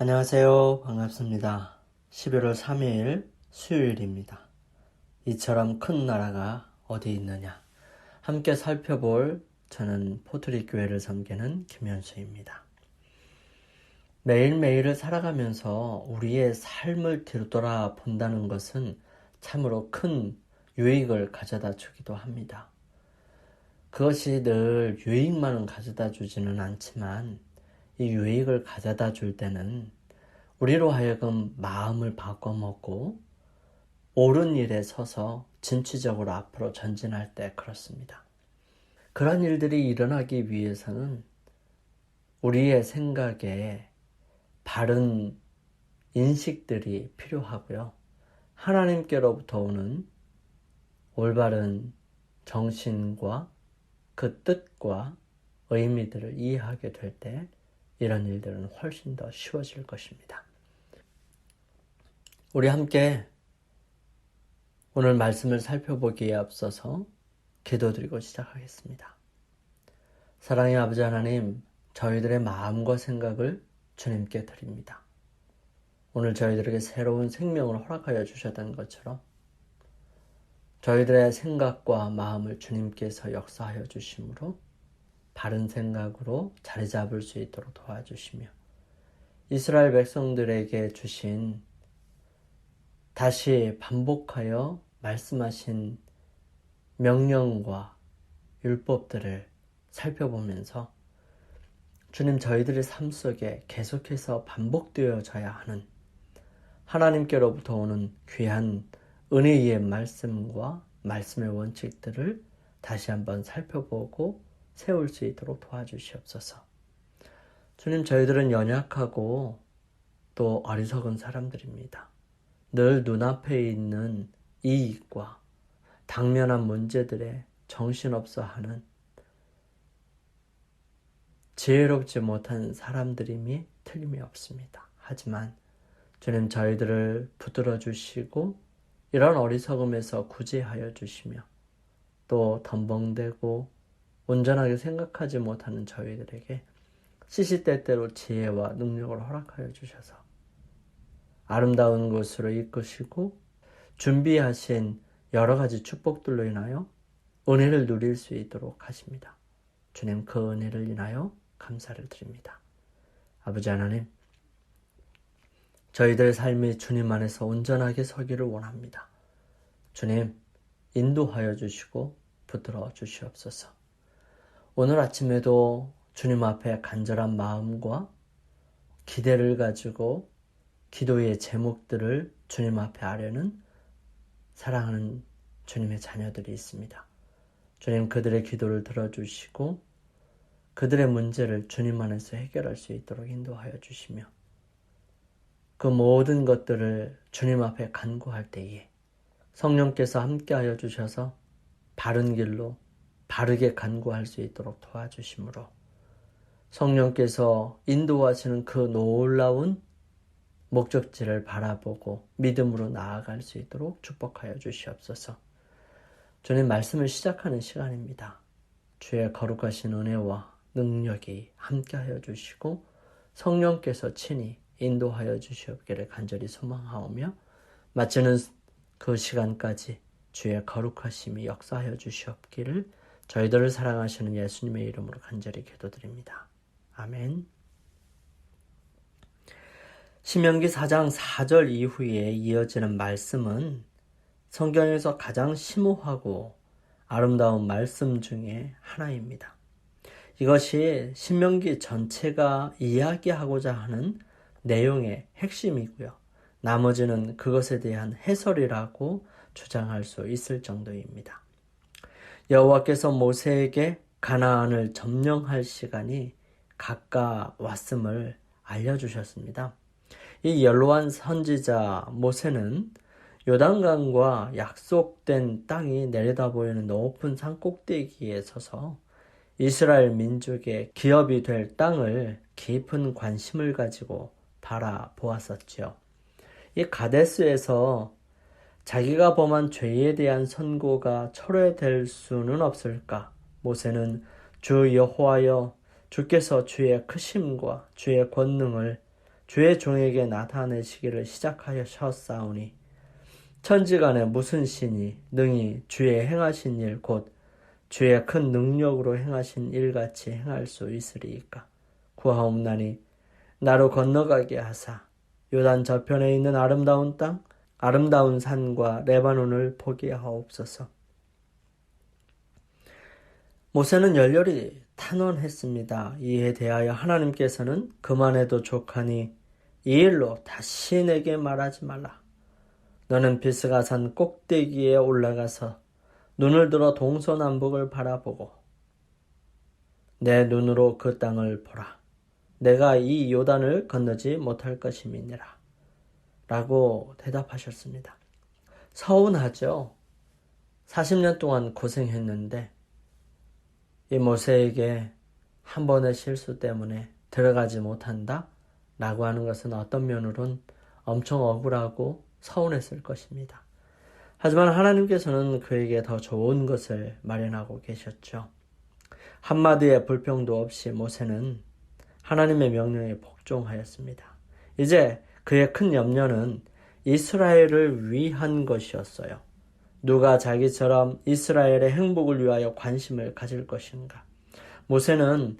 안녕하세요. 반갑습니다. 11월 3일 수요일입니다. 이처럼 큰 나라가 어디 있느냐? 함께 살펴볼 저는 포트리 교회를 섬기는 김현수입니다. 매일매일을 살아가면서 우리의 삶을 뒤돌아 본다는 것은 참으로 큰 유익을 가져다 주기도 합니다. 그것이 늘 유익만은 가져다 주지는 않지만 이 유익을 가져다 줄 때는 우리로 하여금 마음을 바꿔먹고 옳은 일에 서서 진취적으로 앞으로 전진할 때 그렇습니다. 그런 일들이 일어나기 위해서는 우리의 생각에 바른 인식들이 필요하고요. 하나님께로부터 오는 올바른 정신과 그 뜻과 의미들을 이해하게 될 때 이런 일들은 훨씬 더 쉬워질 것입니다. 우리 함께 오늘 말씀을 살펴보기에 앞서서 기도드리고 시작하겠습니다. 사랑의 아버지 하나님, 저희들의 마음과 생각을 주님께 드립니다. 오늘 저희들에게 새로운 생명을 허락하여 주셨던 것처럼 저희들의 생각과 마음을 주님께서 역사하여 주심으로 바른 생각으로 자리 잡을 수 있도록 도와주시며 이스라엘 백성들에게 주신 다시 반복하여 말씀하신 명령과 율법들을 살펴보면서 주님 저희들의 삶 속에 계속해서 반복되어져야 하는 하나님께로부터 오는 귀한 은혜의 말씀과 말씀의 원칙들을 다시 한번 살펴보고 세울 수 있도록 도와주시옵소서. 주님, 저희들은 연약하고 또 어리석은 사람들입니다. 늘 눈앞에 있는 이익과 당면한 문제들에 정신없어 하는 지혜롭지 못한 사람들임이 틀림이 없습니다. 하지만 주님 저희들을 붙들어 주시고 이런 어리석음에서 구제하여 주시며 또 덤벙대고 온전하게 생각하지 못하는 저희들에게 시시때때로 지혜와 능력을 허락하여 주셔서 아름다운 곳으로 이끄시고 준비하신 여러 가지 축복들로 인하여 은혜를 누릴 수 있도록 하십니다. 주님 그 은혜를 인하여 감사를 드립니다. 아버지 하나님, 저희들 삶이 주님 안에서 온전하게 서기를 원합니다. 주님, 인도하여 주시고 붙들어 주시옵소서. 오늘 아침에도 주님 앞에 간절한 마음과 기대를 가지고 기도의 제목들을 주님 앞에 하려는 사랑하는 주님의 자녀들이 있습니다. 주님 그들의 기도를 들어주시고 그들의 문제를 주님 안에서 해결할 수 있도록 인도하여 주시며 그 모든 것들을 주님 앞에 간구할 때에 성령께서 함께하여 주셔서 바른 길로 바르게 간구할 수 있도록 도와주심으로 성령께서 인도하시는 그 놀라운 목적지를 바라보고 믿음으로 나아갈 수 있도록 축복하여 주시옵소서. 주님 말씀을 시작하는 시간입니다. 주의 거룩하신 은혜와 능력이 함께하여 주시고 성령께서 친히 인도하여 주시옵기를 간절히 소망하오며 마치는 그 시간까지 주의 거룩하심이 역사하여 주시옵기를 저희들을 사랑하시는 예수님의 이름으로 간절히 기도드립니다. 아멘. 신명기 4장 4절 이후에 이어지는 말씀은 성경에서 가장 심오하고 아름다운 말씀 중에 하나입니다. 이것이 신명기 전체가 이야기하고자 하는 내용의 핵심이고요. 나머지는 그것에 대한 해설이라고 주장할 수 있을 정도입니다. 여호와께서 모세에게 가나안을 점령할 시간이 가까웠음을 알려주셨습니다. 이 연로한 선지자 모세는 요단강과 약속된 땅이 내려다 보이는 높은 산 꼭대기에 서서 이스라엘 민족의 기업이 될 땅을 깊은 관심을 가지고 바라보았었지요. 이 가데스에서 자기가 범한 죄에 대한 선고가 철회될 수는 없을까? 모세는 주 여호와여 주께서 주의 크심과 주의 권능을 주의 종에게 나타내시기를 시작하셨사오니 천지간에 무슨 신이 능히 주의 행하신 일 곧 주의 큰 능력으로 행하신 일같이 행할 수 있으리이까 구하옵나니 나로 건너가게 하사 요단 저편에 있는 아름다운 땅 아름다운 산과 레바논을 보게 하옵소서 모세는 열렬히 탄원했습니다. 이에 대하여 하나님께서는 그만해도 족하니 이 일로 다시 내게 말하지 말라. 너는 비스가 산 꼭대기에 올라가서 눈을 들어 동서남북을 바라보고 내 눈으로 그 땅을 보라. 내가 이 요단을 건너지 못할 것임이니라. 라고 대답하셨습니다. 서운하죠? 40년 동안 고생했는데 이 모세에게 한 번의 실수 때문에 들어가지 못한다? 라고 하는 것은 어떤 면으론 엄청 억울하고 서운했을 것입니다. 하지만 하나님께서는 그에게 더 좋은 것을 마련하고 계셨죠. 한마디의 불평도 없이 모세는 하나님의 명령에 복종하였습니다. 이제 그의 큰 염려는 이스라엘을 위한 것이었어요. 누가 자기처럼 이스라엘의 행복을 위하여 관심을 가질 것인가? 모세는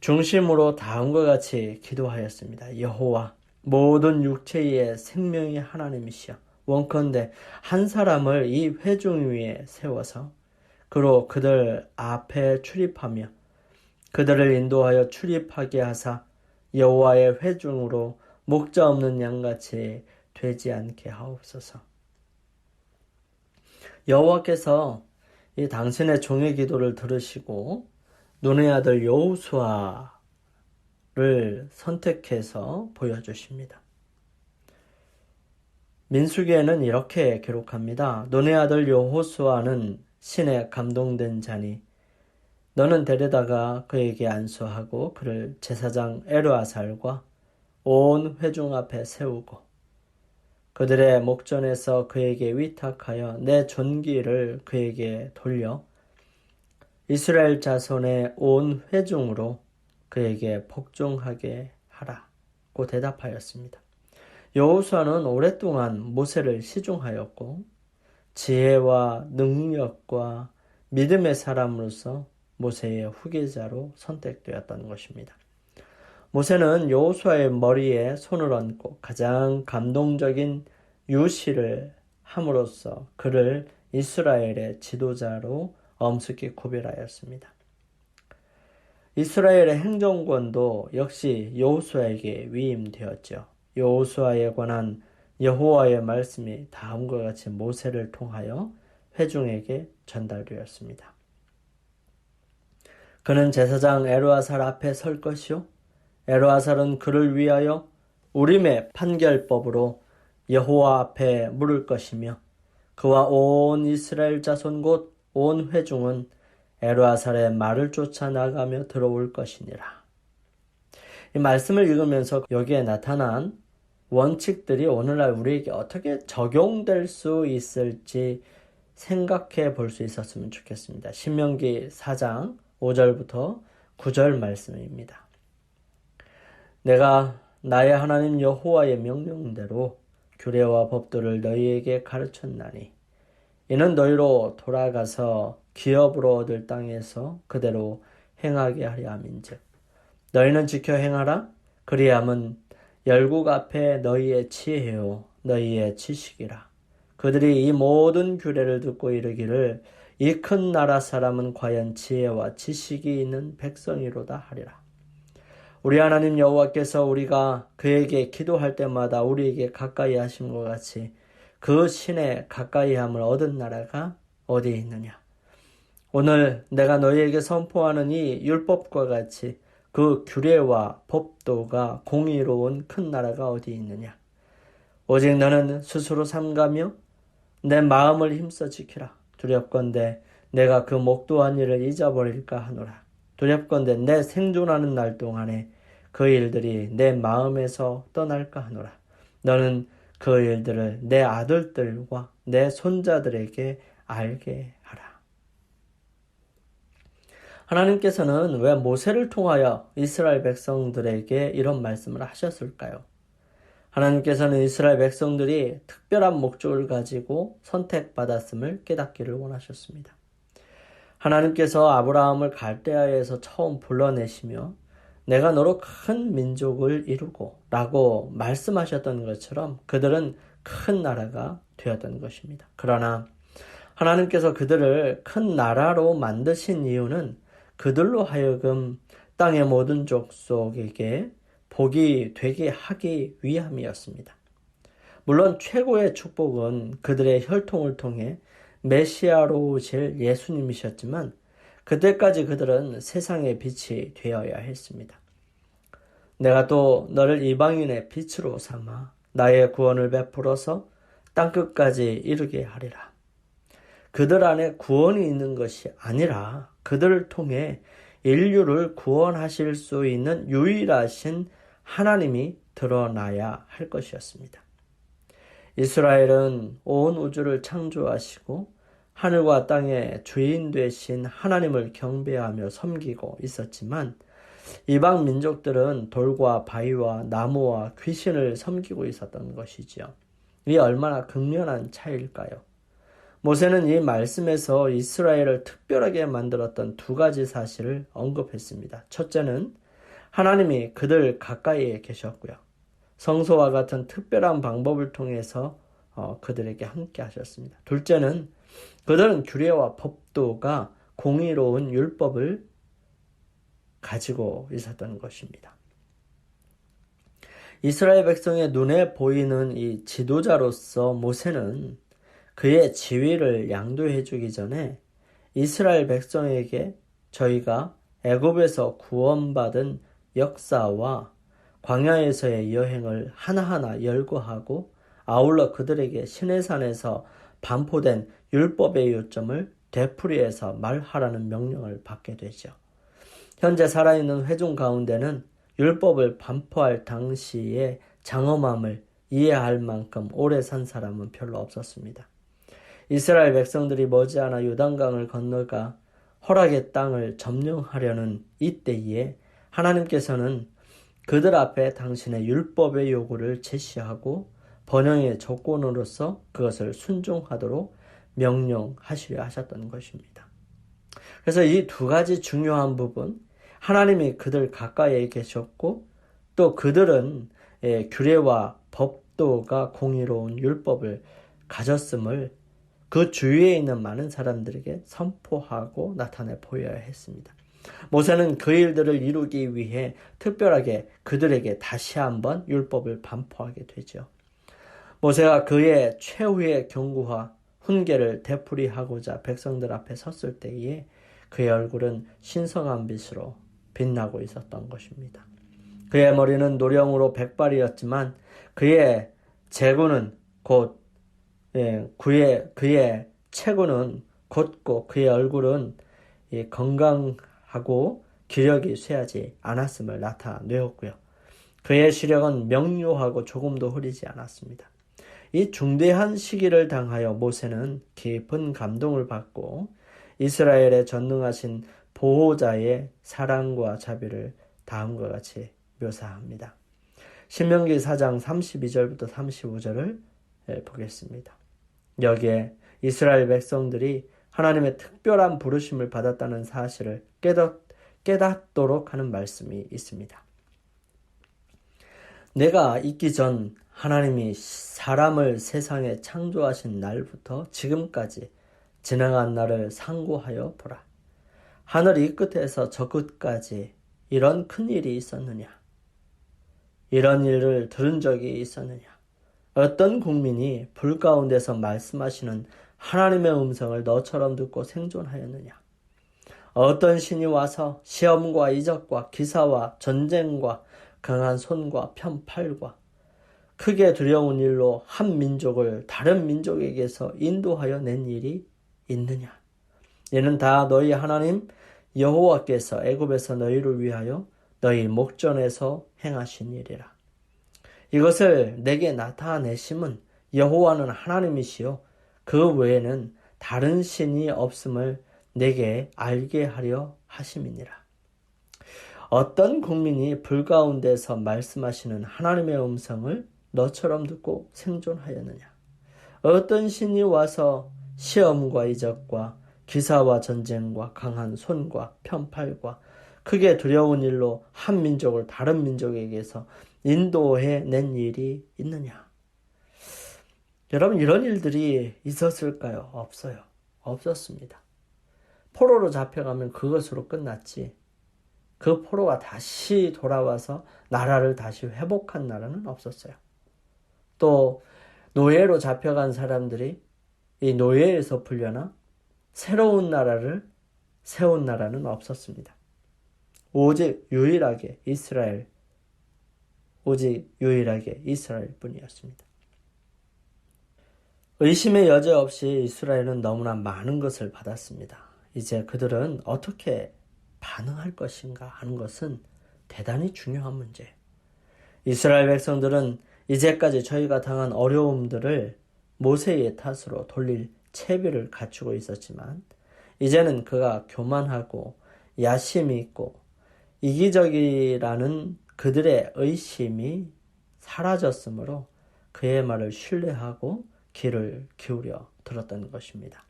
중심으로 다음과 같이 기도하였습니다. 여호와 모든 육체의 생명이 하나님이시여 원컨대 한 사람을 이 회중 위에 세워서 그로 그들 앞에 출입하며 그들을 인도하여 출입하게 하사 여호와의 회중으로 목자 없는 양같이 되지 않게 하옵소서. 여호와께서 이 당신의 종의 기도를 들으시고 눈의 아들 여호수아를 선택해서 보여주십니다. 민수기에는 이렇게 기록합니다. 눈의 아들 여호수아는 신에 감동된 자니 너는 데려다가 그에게 안수하고 그를 제사장 에르아살과 온 회중 앞에 세우고 그들의 목전에서 그에게 위탁하여 내 존귀를 그에게 돌려 이스라엘 자손의 온 회중으로 그에게 복종하게 하라고 대답하였습니다. 여호수아는 오랫동안 모세를 시중하였고 지혜와 능력과 믿음의 사람으로서 모세의 후계자로 선택되었던 것입니다. 모세는 여호수아의 머리에 손을 얹고 가장 감동적인 유시를 함으로써 그를 이스라엘의 지도자로 엄숙히 구별하였습니다. 이스라엘의 행정권도 역시 여호수아에게 위임되었죠. 여호수아에 관한 여호와의 말씀이 다음과 같이 모세를 통하여 회중에게 전달되었습니다. 그는 제사장 에르아살 앞에 설 것이요 에르아살은 그를 위하여 우림의 판결법으로 여호와 앞에 물을 것이며 그와 온 이스라엘 자손 곧 온 회중은 에르아살의 말을 쫓아 나가며 들어올 것이니라. 이 말씀을 읽으면서 여기에 나타난 원칙들이 오늘날 우리에게 어떻게 적용될 수 있을지 생각해 볼 수 있었으면 좋겠습니다. 신명기 4장 5절부터 9절 말씀입니다. 내가 나의 하나님 여호와의 명령대로 규례와 법도를 너희에게 가르쳤나니 이는 너희로 돌아가서 기업으로 얻을 땅에서 그대로 행하게 하려 함인즉 너희는 지켜 행하라. 그리함은 열국 앞에 너희의 지혜요 너희의 지식이라. 그들이 이 모든 규례를 듣고 이르기를 이 큰 나라 사람은 과연 지혜와 지식이 있는 백성이로다 하리라 우리 하나님 여호와께서 우리가 그에게 기도할 때마다 우리에게 가까이 하신 것 같이 그 신의 가까이함을 얻은 나라가 어디에 있느냐? 오늘 내가 너희에게 선포하는 이 율법과 같이 그 규례와 법도가 공의로운 큰 나라가 어디 있느냐? 오직 너는 스스로 삼가며 내 마음을 힘써 지키라. 두렵건대 내가 그 목도한 일을 잊어버릴까 하노라. 두렵건대 내 생존하는 날 동안에 그 일들이 내 마음에서 떠날까 하노라. 너는 그 일들을 내 아들들과 내 손자들에게 알게 하라. 하나님께서는 왜 모세를 통하여 이스라엘 백성들에게 이런 말씀을 하셨을까요? 하나님께서는 이스라엘 백성들이 특별한 목적을 가지고 선택받았음을 깨닫기를 원하셨습니다. 하나님께서 아브라함을 갈대아에서 처음 불러내시며 내가 너로 큰 민족을 이루고 라고 말씀하셨던 것처럼 그들은 큰 나라가 되었던 것입니다. 그러나 하나님께서 그들을 큰 나라로 만드신 이유는 그들로 하여금 땅의 모든 족속에게 복이 되게 하기 위함이었습니다. 물론 최고의 축복은 그들의 혈통을 통해 메시아로 오실 예수님이셨지만 그때까지 그들은 세상의 빛이 되어야 했습니다. 내가 또 너를 이방인의 빛으로 삼아 나의 구원을 베풀어서 땅끝까지 이르게 하리라. 그들 안에 구원이 있는 것이 아니라 그들을 통해 인류를 구원하실 수 있는 유일하신 하나님이 드러나야 할 것이었습니다. 이스라엘은 온 우주를 창조하시고 하늘과 땅의 주인 되신 하나님을 경배하며 섬기고 있었지만 이방 민족들은 돌과 바위와 나무와 귀신을 섬기고 있었던 것이지요. 이 얼마나 극렬한 차이일까요? 모세는 이 말씀에서 이스라엘을 특별하게 만들었던 두 가지 사실을 언급했습니다. 첫째는 하나님이 그들 가까이에 계셨고요. 성소와 같은 특별한 방법을 통해서 어, 그들에게 함께 하셨습니다. 둘째는 그들은 규례와 법도가 공의로운 율법을 가지고 있었던 것입니다. 이스라엘 백성의 눈에 보이는 이 지도자로서 모세는 그의 지위를 양도해 주기 전에 이스라엘 백성에게 저희가 애굽에서 구원받은 역사와 광야에서의 여행을 하나하나 열거하고 아울러 그들에게 시내산에서 반포된 율법의 요점을 되풀이해서 말하라는 명령을 받게 되죠. 현재 살아있는 회중 가운데는 율법을 반포할 당시의 장엄함을 이해할 만큼 오래 산 사람은 별로 없었습니다. 이스라엘 백성들이 머지않아 요단강을 건너가 허락의 땅을 점령하려는 이때에 하나님께서는 그들 앞에 당신의 율법의 요구를 제시하고 번영의 조건으로서 그것을 순종하도록 명령하시려 하셨던 것입니다. 그래서 이 두 가지 중요한 부분, 하나님이 그들 가까이에 계셨고 또 그들은 예, 규례와 법도가 공의로운 율법을 가졌음을 그 주위에 있는 많은 사람들에게 선포하고 나타내 보여야 했습니다. 모세는 그 일들을 이루기 위해 특별하게 그들에게 다시 한번 율법을 반포하게 되죠. 모세가 그의 최후의 경고와 훈계를 되풀이하고자 백성들 앞에 섰을 때에 그의 얼굴은 신성한 빛으로 빛나고 있었던 것입니다. 그의 머리는 노령으로 백발이었지만 그의 재구는 곧 예, 그의 그의 체구는 곧고 그의 얼굴은 예, 건강 하고 기력이 쇠하지 않았음을 나타내었고요. 그의 시력은 명료하고 조금도 흐리지 않았습니다. 이 중대한 시기를 당하여 모세는 깊은 감동을 받고 이스라엘의 전능하신 보호자의 사랑과 자비를 다음과 같이 묘사합니다. 신명기 4장 32절부터 35절을 보겠습니다. 여기에 이스라엘 백성들이 하나님의 특별한 부르심을 받았다는 사실을 깨닫, 깨닫도록 하는 말씀이 있습니다. 내가 있기 전 하나님이 사람을 세상에 창조하신 날부터 지금까지 지나간 날을 상고하여 보라. 하늘 이 끝에서 저 끝까지 이런 큰 일이 있었느냐? 이런 일을 들은 적이 있었느냐? 어떤 국민이 불 가운데서 말씀하시는 하나님의 음성을 너처럼 듣고 생존하였느냐? 어떤 신이 와서 시험과 이적과 기사와 전쟁과 강한 손과 편팔과 크게 두려운 일로 한 민족을 다른 민족에게서 인도하여 낸 일이 있느냐? 이는 다 너희 하나님 여호와께서 애굽에서 너희를 위하여 너희 목전에서 행하신 일이라. 이것을 내게 나타내심은 여호와는 하나님이시요 그 외에는 다른 신이 없음을 내게 알게 하려 하심이니라. 어떤 국민이 불 가운데서 말씀하시는 하나님의 음성을 너처럼 듣고 생존하였느냐? 어떤 신이 와서 시험과 이적과 기사와 전쟁과 강한 손과 편팔과 크게 두려운 일로 한 민족을 다른 민족에게서 인도해 낸 일이 있느냐? 여러분, 이런 일들이 있었을까요? 없어요. 없었습니다. 포로로 잡혀가면 그것으로 끝났지. 그 포로가 다시 돌아와서 나라를 다시 회복한 나라는 없었어요. 또 노예로 잡혀간 사람들이 이 노예에서 풀려나 새로운 나라를 세운 나라는 없었습니다. 오직 유일하게 이스라엘, 오직 유일하게 이스라엘 뿐이었습니다. 의심의 여지 없이 이스라엘은 너무나 많은 것을 받았습니다. 이제 그들은 어떻게 반응할 것인가 하는 것은 대단히 중요한 문제예요. 이스라엘 백성들은 이제까지 저희가 당한 어려움들을 모세의 탓으로 돌릴 채비를 갖추고 있었지만 이제는 그가 교만하고 야심이 있고 이기적이라는 그들의 의심이 사라졌으므로 그의 말을 신뢰하고 귀를 기울여 들었던 것입니다.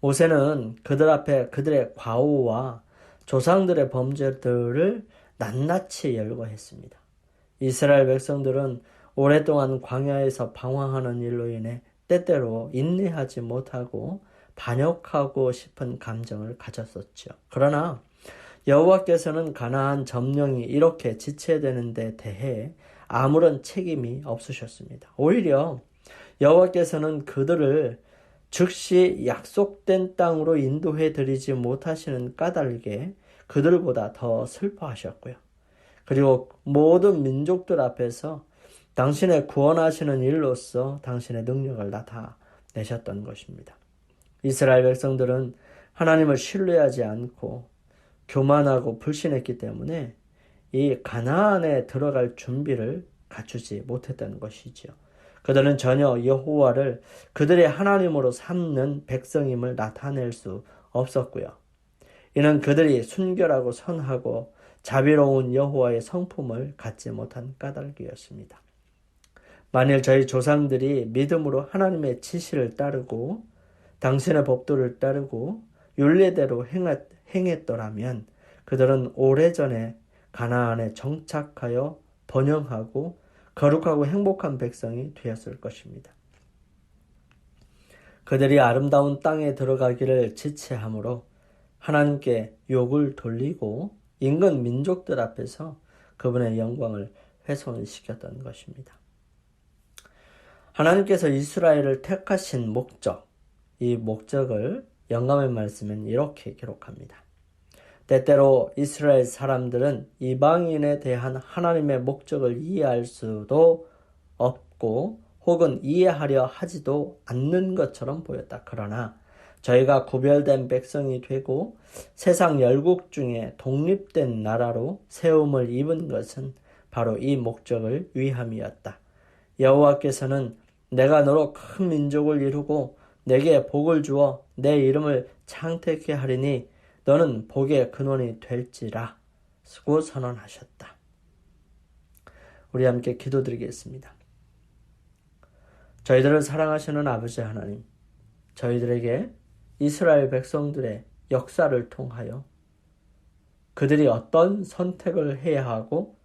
모세는 그들 앞에 그들의 과오와 조상들의 범죄들을 낱낱이 열거했습니다. 이스라엘 백성들은 오랫동안 광야에서 방황하는 일로 인해 때때로 인내하지 못하고 반역하고 싶은 감정을 가졌었죠. 그러나 여호와께서는 가나안 점령이 이렇게 지체되는 데 대해 아무런 책임이 없으셨습니다. 오히려 여호와께서는 그들을 즉시 약속된 땅으로 인도해 드리지 못하시는 까닭에 그들보다 더 슬퍼하셨고요. 그리고 모든 민족들 앞에서 당신의 구원하시는 일로서 당신의 능력을 나타내셨던 것입니다. 이스라엘 백성들은 하나님을 신뢰하지 않고 교만하고 불신했기 때문에 이 가나안에 들어갈 준비를 갖추지 못했다는 것이지요. 그들은 전혀 여호와를 그들의 하나님으로 삼는 백성임을 나타낼 수 없었고요. 이는 그들이 순결하고 선하고 자비로운 여호와의 성품을 갖지 못한 까닭이었습니다. 만일 저희 조상들이 믿음으로 하나님의 지시를 따르고 당신의 법도를 따르고 윤례대로 행했더라면 그들은 오래전에 가나안에 정착하여 번영하고 거룩하고 행복한 백성이 되었을 것입니다. 그들이 아름다운 땅에 들어가기를 지체하므로 하나님께 욕을 돌리고 인근 민족들 앞에서 그분의 영광을 훼손시켰던 것입니다. 하나님께서 이스라엘을 택하신 목적, 이 목적을 영감의 말씀은 이렇게 기록합니다. 때때로 이스라엘 사람들은 이방인에 대한 하나님의 목적을 이해할 수도 없고 혹은 이해하려 하지도 않는 것처럼 보였다. 그러나 저희가 구별된 백성이 되고 세상 열국 중에 독립된 나라로 세움을 입은 것은 바로 이 목적을 위함이었다. 여호와께서는 내가 너로 큰 민족을 이루고 내게 복을 주어 내 이름을 창택케 하리니 너는 복의 근원이 될지라 쓰고 선언하셨다. 우리 함께 기도드리겠습니다. 저희들을 사랑하시는 아버지 하나님, 저희들에게 이스라엘 백성들의 역사를 통하여 그들이 어떤 선택을 해야 하고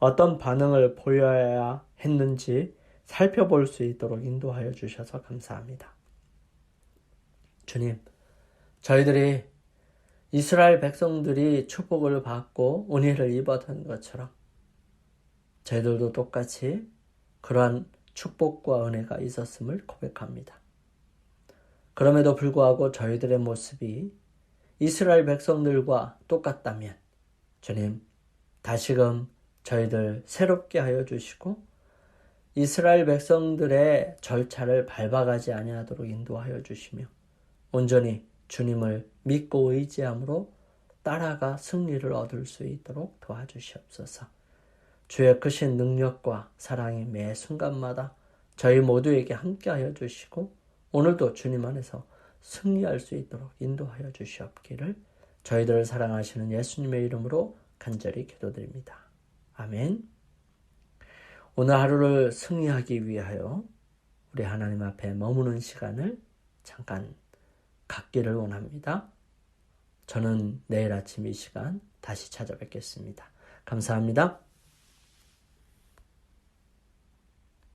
어떤 반응을 보여야 했는지 살펴볼 수 있도록 인도하여 주셔서 감사합니다. 주님, 저희들이 이스라엘 백성들이 축복을 받고 은혜를 입었던 것처럼 저희들도 똑같이 그러한 축복과 은혜가 있었음을 고백합니다. 그럼에도 불구하고 저희들의 모습이 이스라엘 백성들과 똑같다면 주님 다시금 저희들 새롭게 하여 주시고 이스라엘 백성들의 절차를 밟아가지 아니하도록 인도하여 주시며 온전히 주님을 믿고 의지함으로 따라가 승리를 얻을 수 있도록 도와주시옵소서. 주의 크신 능력과 사랑이 매 순간마다 저희 모두에게 함께하여 주시고 오늘도 주님 안에서 승리할 수 있도록 인도하여 주시옵기를 저희들을 사랑하시는 예수님의 이름으로 간절히 기도드립니다. 아멘. 오늘 하루를 승리하기 위하여 우리 하나님 앞에 머무는 시간을 잠깐 갖기를 원합니다. 저는 내일 아침 이 시간 다시 찾아뵙겠습니다. 감사합니다.